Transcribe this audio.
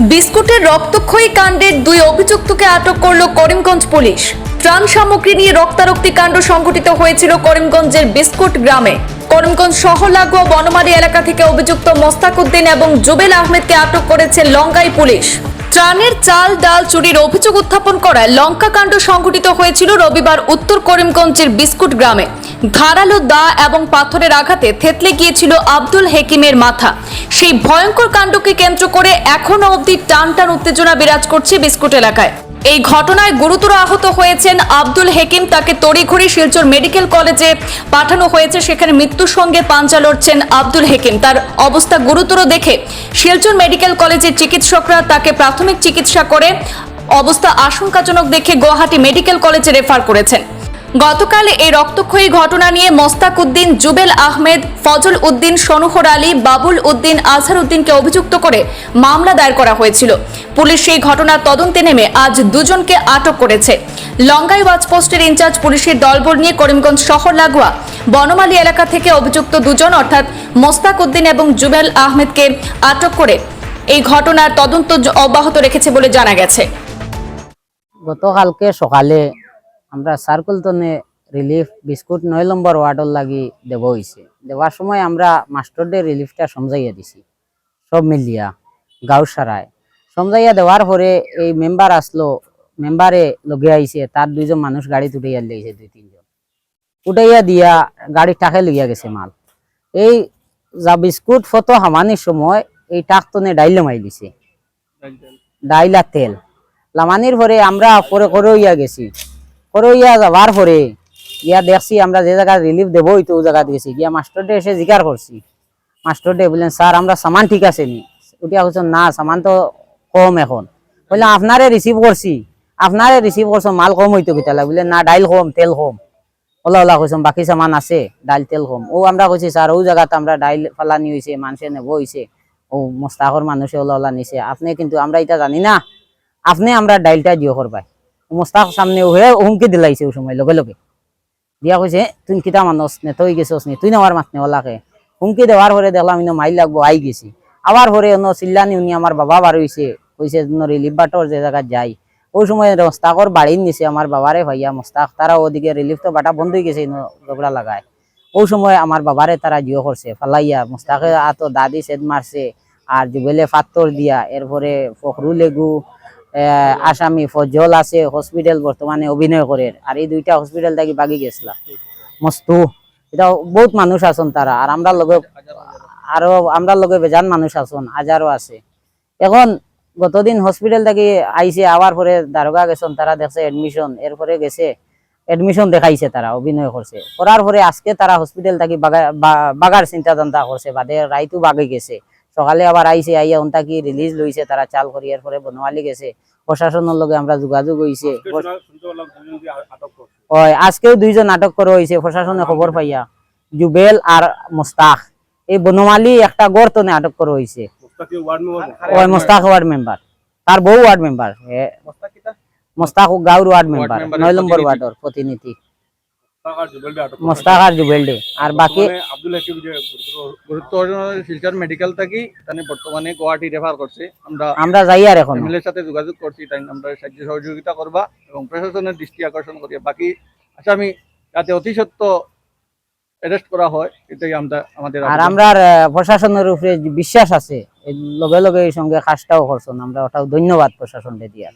বিস্কুটের রক্তক্ষয়ী কাণ্ডের দুই অভিযুক্তকে আটক করল করিমগঞ্জ পুলিশ। ত্রাণ সামগ্রী নিয়ে রক্তারক্তি কাণ্ড সংঘটিত হয়েছিল করিমগঞ্জের বিস্কুট গ্রামে। করিমগঞ্জ শহর লাগোয়া এলাকা থেকে অভিযুক্ত মোস্তাক উদ্দিন এবং জুবেল আহমেদকে আটক করেছে লঙ্গাই পুলিশ। ত্রাণের চাল, ডাল, চুরির অভিযোগ উত্থাপন করায় লঙ্কা কাণ্ড সংঘটিত হয়েছিল রবিবার উত্তর করিমগঞ্জের বিস্কুট গ্রামে। ধারালো দা এবং পাথরের আঘাতে থেতলে গিয়েছিল আব্দুল হেকিমের মাথা। সেই ভয়ঙ্কর কাণ্ডকে কেন্দ্র করে এখনও অবধি টান টান উত্তেজনা বিরাজ করছে বিস্কুট এলাকায়। এই ঘটনায় গুরুতর আহত হয়েছেন আব্দুল হেকিম। তাকে তড়িঘড়ি শিলচর মেডিকেল কলেজে পাঠানো হয়েছে। সেখানে মৃত্যুর সঙ্গে পাঞ্চা লড়ছেন আব্দুল হেকিম। তার অবস্থা গুরুতর দেখে শিলচর মেডিকেল কলেজের চিকিৎসকরা তাকে প্রাথমিক চিকিৎসা করে অবস্থা আশঙ্কাজনক দেখে গুয়াহাটি মেডিকেল কলেজে রেফার করেছেন। গতকাল এই রক্তক্ষয়ী ঘটনা নিয়ে মোস্তাক উদ্দিন জুবেল আহমেদ, ফজল উদ্দিন সনুহর আলী, বাবুল উদ্দিন আজহার উদ্দিনকে অভিযুক্ত করে মামলা দায়ের করা হয়েছিল। পুলিশ সেই ঘটনার তদন্তে নেমে আজ দুজনকে আটক করেছে। লঙ্গাই ওয়াচপোস্টের ইনচার্জ পুলিশের দলবল নিয়ে করিমগঞ্জ শহর লাগোয়া, বনমালী এলাকা থেকে অভিযুক্ত দুজন অর্থাৎ মোস্তাক উদ্দিন এবং জুবেল আহমেদকে আটক করে এই ঘটনার তদন্ত অব্যাহত রেখেছে বলে জানা গেছে। গতকালকে সকালে আমরা সার্কুল তনে রিলিফ বিস্কুট নয় নম্বর ওয়ার্ডর লাগি দেব হয়েছে দেওয়ার সময় আমরা মাস্টারদের রিলিফটা সমঝাইয়া দিছি। সব মিলিয়া গাঁও সারায় সমঝাইয়া দেওয়ার পরে এই মেম্বার আসলো মেম্বারে লগে আইছে তার দুইজন মানুষ গাড়ি উঠাইয়া দিয়েছে দুই তিনজন। উঠাইয়া দিয়া গাড়ি টাকে লইয়া গেছে মাল। এই যা বিস্কুট ফটো হামানির সময় এই টাক টাকতনে ডাইলে মাই দিছে। ডাইলা তেল। লামানির পরে আমরা পরে করইয়া গেছি। করইয়া যাওয়ার পরে, ইয়া দেখছি আমরা যে জায়গা রিলিফ দেবো ওই তো জায়গা গেছি গিয়া মাস্টারডে এসে জিজ্ঞার করছি। মাস্টারডে বললেন, স্যার, আমরা সামান ঠিক আছে নি। উঠিয়া বলছেন না, সামান তো কম এখন। বললাম আপনারে রিসিভ করছি। আপনারে রিসিভ করছ, মাল কম হইতো কিতালা বললেন, না, ডাইল কম, তেল কম। ওলা ওলা কইছম বাকি সামান আছে, ডাইল, তেল কম। ও আমরা কইছি, স্যার ও জায়গাতে আমরা ডাইল ফালানি হয়েছে মানুষে নেব হয়েছে ও মোস্তাকর মানুষে ওলা ওলা নিছে, আপনি কিন্তু, আমরা এটা জানি না। আপনি আমরা ডাইলটা দিও করবাই। মোস্তাক সামনে হয়ে হুমকি দিলাইছে ওই সময়, লগে লগে। দিয়া কইছে তুই কিতা মানুষ নে, তুই গেছস নি, তুই নেওয়ার মাত ওলাকে? হুমকি দেওয়ার পরে দেখলাম ইনো মাইল লাগবো, আই গেছি। আবার পরে অন্য চিল্লানি উনি আমার বাবা বার হইছে কইছে রিলিফ বাটর যে জায়গা যাই। ওই সময় মোস্তাকর বাড়ির নিছে আমার বাবারে ভাইয়া, মোস্তাক তারা ওদিকে রিলিফ তো বাটা বন্ধ হয়ে গেছে, ইনো ঝগড়া লাগায় ওই সময় আমার বাবারে তারা জিও করছে ফালাইয়া, মোস্তাকে আত দাদি সেদ মারছে আর জুবেলে ফাত্তর দিয়া এরপরে ফখরুল এগু আসামি ফজল আছে হসপিটাল বর্তমানে অভিনয় করে। আর এই দুইটা হসপিটাল থাকি বাগি গেছিলা। মস্তু। এটা বহুত মানুষ আছেন তারা। আর আমরা লগে, আরও আমরা লগে বেজান মানুষ আছেন হাজারও আছে। এখন গতদিন হসপিটাল থেকে আইছে, আবার পরে দারোগা গেছেন, তারা দেখছে এডমিশন এরপরে গেছে এডমিশন দেখাইছে তারা, অভিনয় করছে। করার পরে আজকে তারা হসপিটাল থেকে বাগার চিন্তা চিন্তা করছে, বাদে রাইতু বাগে গেছে। সকালে আবার আইছে আইয়া উনটা কি রিলিজ লইছে তারা চাল করি এরপরে বনওয়ালি গেছে প্রশাসনের লগে আমরা যোগাযোগ হইছে। ওই আজকেও দুইজন নাটক করা হয়েছে প্রশাসনে খবর পাইয়া। জুবেল আর মোস্তাক। এই বনমালী একটা গর্তনে আটক করা হয়েছে ওই মোস্তাক ওয়ার্ড মেম্বার তার বউ ওয়ার্ড মেম্বার মোস্তাক গাঁওর ওয়ার্ড মেম্বার নয় নম্বর। ওয়ার্ডর প্রতিনিধি। মোস্তাক জুবেলডে আর বাকি আব্দুল হাকিম যে গুরুত্ব- গুরুত্ব অর্জন শিলচর মেডিকেল থাকি তানে বর্তমানে গুয়াহাটি রেফার করছে। আমরা আমরা যাই আর এখন। ফ্যামিলির সাথে যোগাযোগ করছি তাই আমরা সাহায্য সহযোগিতা করবা এবং প্রশাসনের দৃষ্টি আকর্ষণ বাকি আসামি যাতে অতি সত্য অ্যারেস্ট করা হয় এটাই আমরা আমাদের আর। আমরা প্রশাসনের উপরে বিশ্বাস আছে এই লগে লগে এই সঙ্গে কাজটাও করছেন আমরা ওটাও ধন্যবাদ প্রশাসনকে দিয়া।